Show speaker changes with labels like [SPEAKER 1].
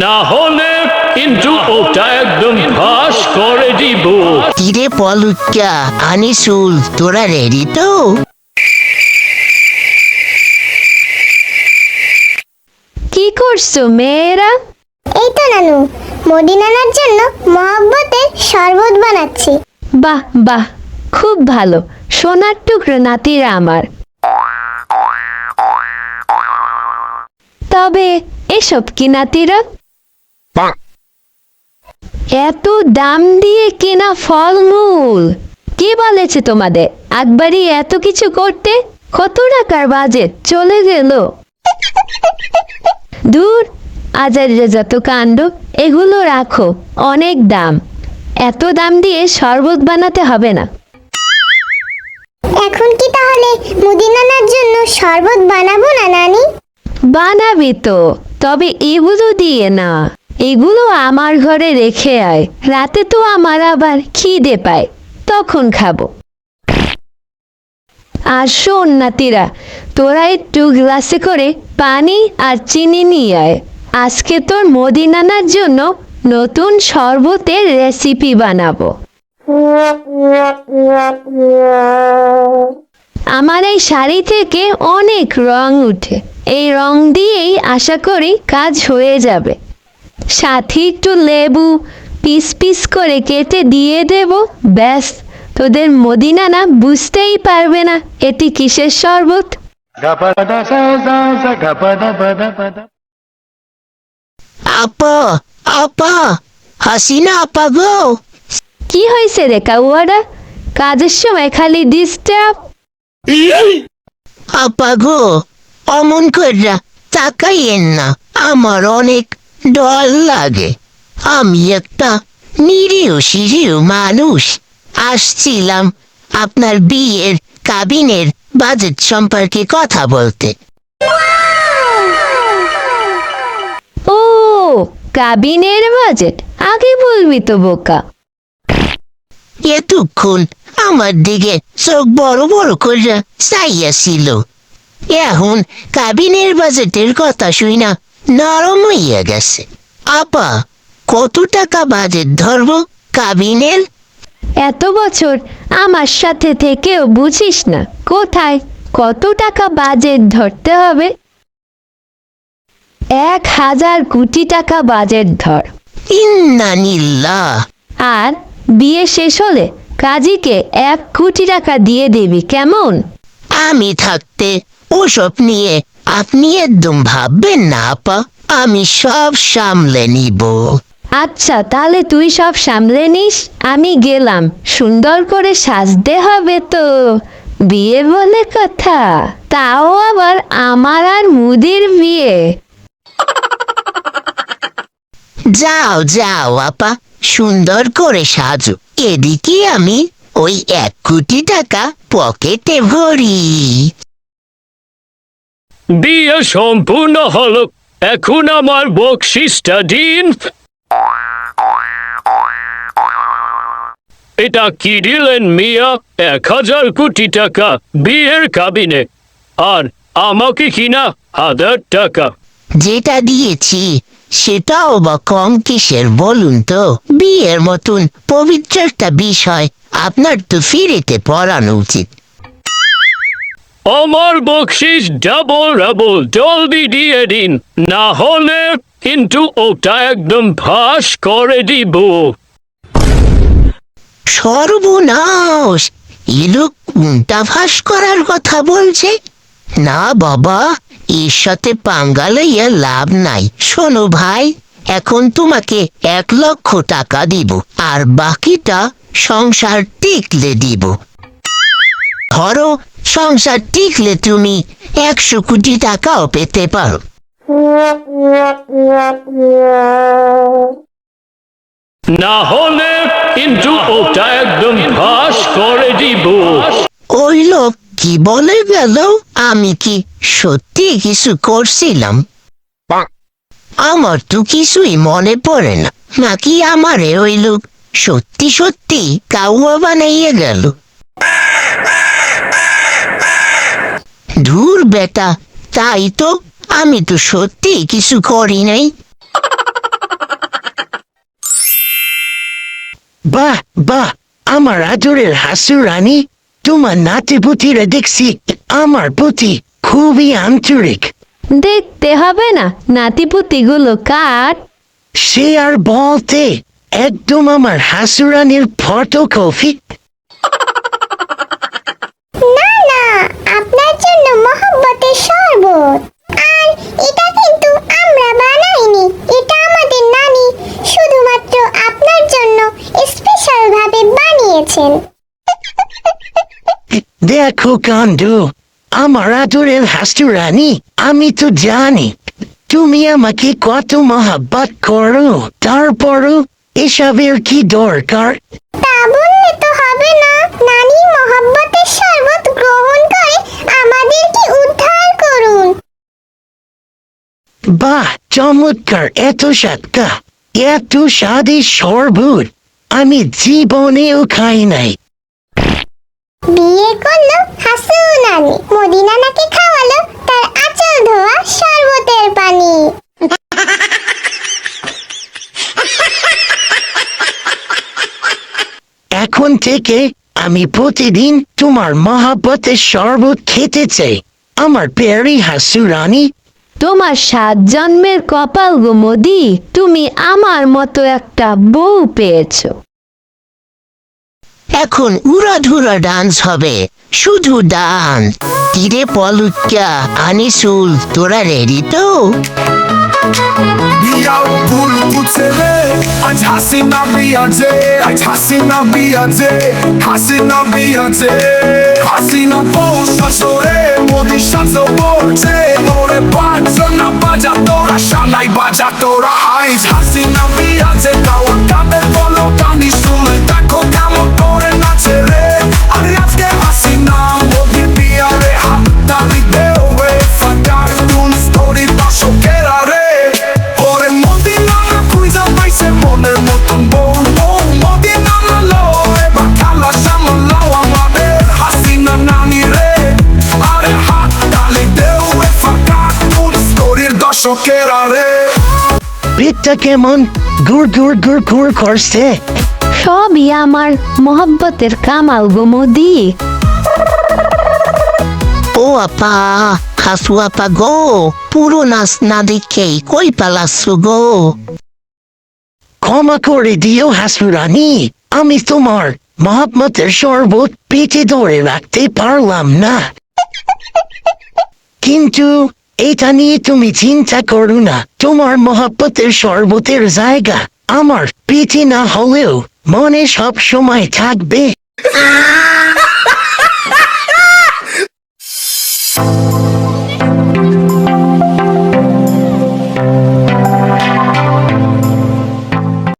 [SPEAKER 1] না হলে কিন্তু ওটা একদম ফাঁস করে দিব
[SPEAKER 2] কিরে আনিসুল তোরা রেডি তো?
[SPEAKER 3] কি করছ মেয়েরা?
[SPEAKER 4] এই তো নানু মোদি নানার জন্য মহব্বতের শরবত বানাচ্ছি।
[SPEAKER 3] বাহ বাহ খুব ভালো। সোনার টুকরো নাতিরা আমার। তবে এসব কি নাতিরা? এত দাম দিয়ে কেনা ফলমূল। কে বলেছে তোমাদের? একবারই এত কিছু করতে? কত টাকার বাজেট? চলে গেল। দূর আজারে যত কাণ্ড এগুলো রাখো অনেক দাম। এত দাম দিয়ে শরবত বানাতে হবে না।
[SPEAKER 4] এখন কি তাহলে মোদি নানার জন্য শরবত বানাবো না নানি?
[SPEAKER 3] বানাবি তো তবে এগুলো দিয়ে না। এগুলো আমার ঘরে রেখে আয়। রাতে তো আমার আবার খিদে পায়। তখন খাব। আর শোন নাতিরা, তোরা একটু গ্লাসে করে পানি আর চিনি নিয়ে আয়। আজকে তোর মোদি নানার জন্য নতুন শরবতের রেসিপি বানাবো। আমার এই শাড়ি থেকে অনেক রং উঠে। এই রং দিয়েই আশা করি কাজ হয়ে যাবে। সাথে একটু লেবু পিস পিস করে কেটে দিয়ে দেব। ব্যাস তোদের মদিনা না বুঝতেই পারবে না। এটি কিসের শরবত?
[SPEAKER 2] আপা আপা হাসিনা আপা গো?
[SPEAKER 3] কি হয়েছে রে কাউয়ারা? কাজের সময় খালি ডিস্টার্ব
[SPEAKER 2] আপা গো অমন কইরা তাকাইয়েন না। আমার অনেক ডর লাগে। আমি একটা নিরীহ সিরিহ মানুষ। আসছিলাম আপনার বিয়ের কাবিনের বাজেট সম্পর্কে কথা বলতে।
[SPEAKER 3] ও কাবিনের বাজেট আগে বলবি তো বোকা।
[SPEAKER 2] এতক্ষণ আমার দিকে চোখ বড় বড় করে চাইয়াছিল এখন কাবিনের বাজেটের কথা শুই না নরম হইয়া গেছে। আপা কত টাকা বাজেট ধরবো কাবিনের?
[SPEAKER 3] এত বছর আমার সাথে থেকেও বুঝিস না কোথায় কত টাকা বাজেট ধরতে হবে? এক হাজার কোটি টাকা বাজেট ধর।
[SPEAKER 2] ইন্নানিল্লা
[SPEAKER 3] আর বিয়ে শেষ হলে কাজীকে এক কোটি টাকা দিয়ে দিবি কেমন?
[SPEAKER 2] আমি থাকতে ওসব নিয়ে আপনি একদম ভাববেন না আপা। আমি সব সামলে নিব।
[SPEAKER 3] আচ্ছা তাহলে তুই সব সামলে নিস আমি গেলাম। সুন্দর করে সাজতে হবে তো। বিয়ে বলে কথা। তাও আবার আমার আর মুদির বিয়ে।
[SPEAKER 2] যাও যাও আপা। সুন্দর করে সাজো। এদিকে আমি ওই এক কোটি টাকা পকেটে ভরি।
[SPEAKER 1] বিয়ে সম্পূর্ণ হল। এখন আমার বকশিসটা দিন। এটা কি দিলেন মিয়া? এক হাজার কোটি টাকা বিয়ের কাবিনে। আর আমাকে কিনা হাজার টাকা।
[SPEAKER 2] যেটা দিয়েছি, সেটাও বা কম কিসের বলুন তো? বিয়ের মতন পবিত্র একটা বিষয়, আপনার তো ফিরেতে পড়ানো উচিত।
[SPEAKER 1] আমার বকশিস ডাবল ডাবল জলদি দিয়ে দিন। না হলে কিন্তু ওটা একদম ফাঁস করে দিব।
[SPEAKER 2] সর্বনাশ! ইলু কোনটা ফাঁস করার কথা বলছে। না বাবা, এর সাথে পাঙ্গা লইয়া লাভ নাই। শোনো ভাই, এখন তোমাকে এক লক্ষ টাকা দিব, আর বাকিটা সংসার টিকলে দিব। ধরো সংসার টিকলে তুমি একশো কোটি টাকাও পেতে পারো।
[SPEAKER 1] না হলে কিন্তু ওটা একদম ফাঁস করে দিব।
[SPEAKER 2] ওই লোক কি বলে গেল? আমি কি সত্যি কিছু করছিলাম? আমার তো কিছুই মনে পড়ে না। নাকি আমারে ওই লোক সত্যি সত্যি কাউয়া বানাইয়ে গেল? ধুর বেটা তাই তো আমি তো সত্যি কিছু করি নাই।
[SPEAKER 5] বাহ বাহ আমার আদরের হাসু রানী তোমার নাতি পুতিরা দেখছি আমার পুতি খুবই আন্তরিক।
[SPEAKER 3] দেখতে হবে না নাতি নাতিপুতিগুলো কাট
[SPEAKER 5] সে আর বলতে একদম আমার হাসুরানির ফটো কফি
[SPEAKER 4] আপনার জন্য মহব্বতের শরবত। আর এটা কিন্তু আমরা বানাইনি। এটা আমাদের নানি শুধুমাত্র আপনার জন্য স্পেশাল ভাবে বানিয়েছেন।
[SPEAKER 5] দেখো কান্দু আমার আদরের হাসুরানি আমি তো জানি তুমি আমাকে কত মহাব্বত করো তারপরও এসবের কি দরকার?
[SPEAKER 4] তা বললে তো হবে না নানি মহব্বতের শরবত গ্রহণ আমাদেরকে উদ্ধার করুন।
[SPEAKER 5] বাহ চমৎকার এত সাতকা এত স্বাদে শরবত আমি জীবনেও খাই নাই।
[SPEAKER 4] বিয়ে করল হাসু নানি মদিনানাকে খাওয়ালো তার আঁচল ধোয়া শরবতের পানি।
[SPEAKER 5] এখন থেকে আমি প্রতিদিন তোমার মহাব্বতের শরবত খেতে চাই। আমার পেয়ারি হাসুরানি।
[SPEAKER 3] তোমার সাত জন্মের কপাল গো মোদি তুমি আমার মতো একটা বউ পেয়েছ।
[SPEAKER 5] এখন উড়াধুরা ডান্স হবে শুধু ডান্স। তীরে পলুকা আনিসুল তোরা রেডি তো?
[SPEAKER 6] Ból ucele Aç hasina biyace Aç hasina biyace Hasina biyace Hasina poşa şore Modi şanso borce Nore baca na baca tora Şanay baca tora Aç hasina biyace Kawa kabe polo Tani sule Tako kamo tore
[SPEAKER 5] পেটটা কেমন? গুড় গুড় গুড় গুড় করছে।
[SPEAKER 3] সবই আমার মহব্বতের কামাল গো মোদি।
[SPEAKER 5] ও আপা হাসু আপা গো পুরো নাচ না দেখেই কই পালাচ্ছু গো? ক্ষমা করে দিও হাসু হাসুরানি আমি তোমার মহাত্মতের শরবত পেটে ধরে রাখতে পারলাম না। কিন্তু এটা নিয়ে তুমি চিন্তা করো না। তোমার মহাব্বতের শরবতের জায়গা আমার পেটে না হলেও মনে সব সময় থাকবে।